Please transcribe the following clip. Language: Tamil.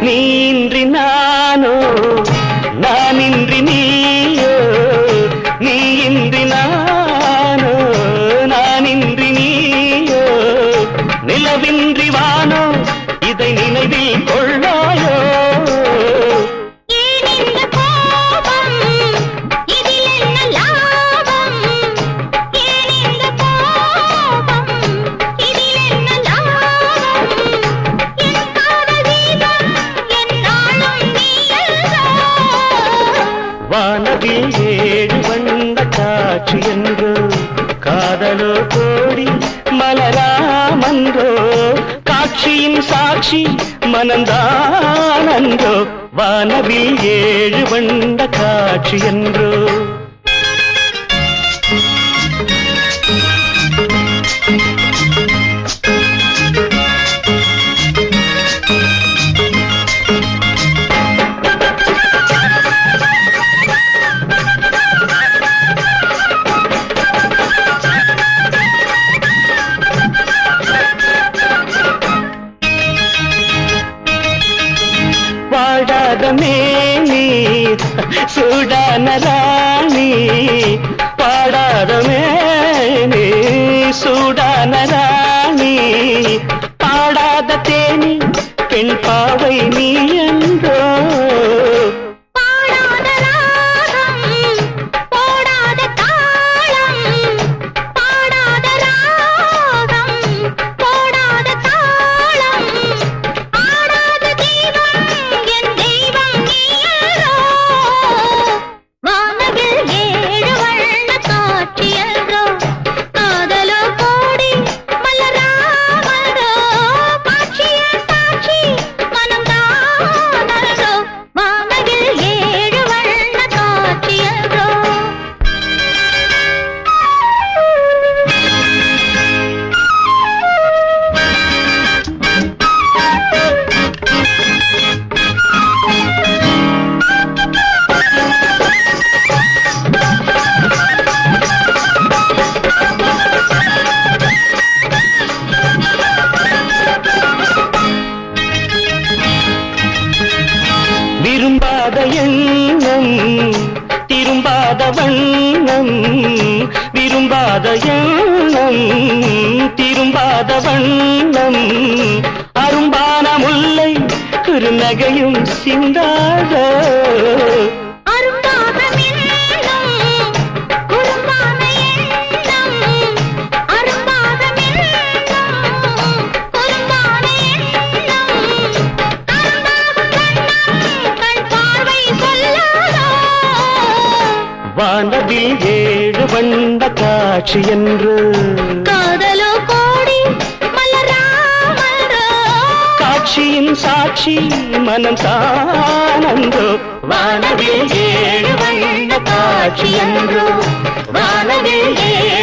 நீன்றி நானோ? நான் இன்றி நீயோ? நீ இன்றி நானோ? நான் இன்றி நீயோ? நிலவின்றி வானோ? இதை நினைவில் கொள்ளாயோ? காற்று என்றோ காதலோ கோடி மலராமன்றோ காட்சியின் சாட்சி மனந்தானன்றோ வானவில் ஏழு வண்ட காட்சி என்றோ. ಹಾಡಾದ ಮೇಲಿ ಸುಡಾನ ರಾಣಿ ಪಾಡಾದ ಮೇಲಿ ಸುಡಾನ ರಾಣಿ எண்ணம் திரும்பாத வண்ணம் விரும்பாத எண்ணம் திரும்பாத வண்ணம். அரும்பான முல்லை குறுநகையும் சிந்தாத வானவில் ஏழு வண்ண காட்சி என்று. காதலோ கோடி காட்சியின் சாட்சி மனம் தானந்தோ. வானவில் ஏழு வண்ண காட்சி என்றோ. வானவில் ஏழு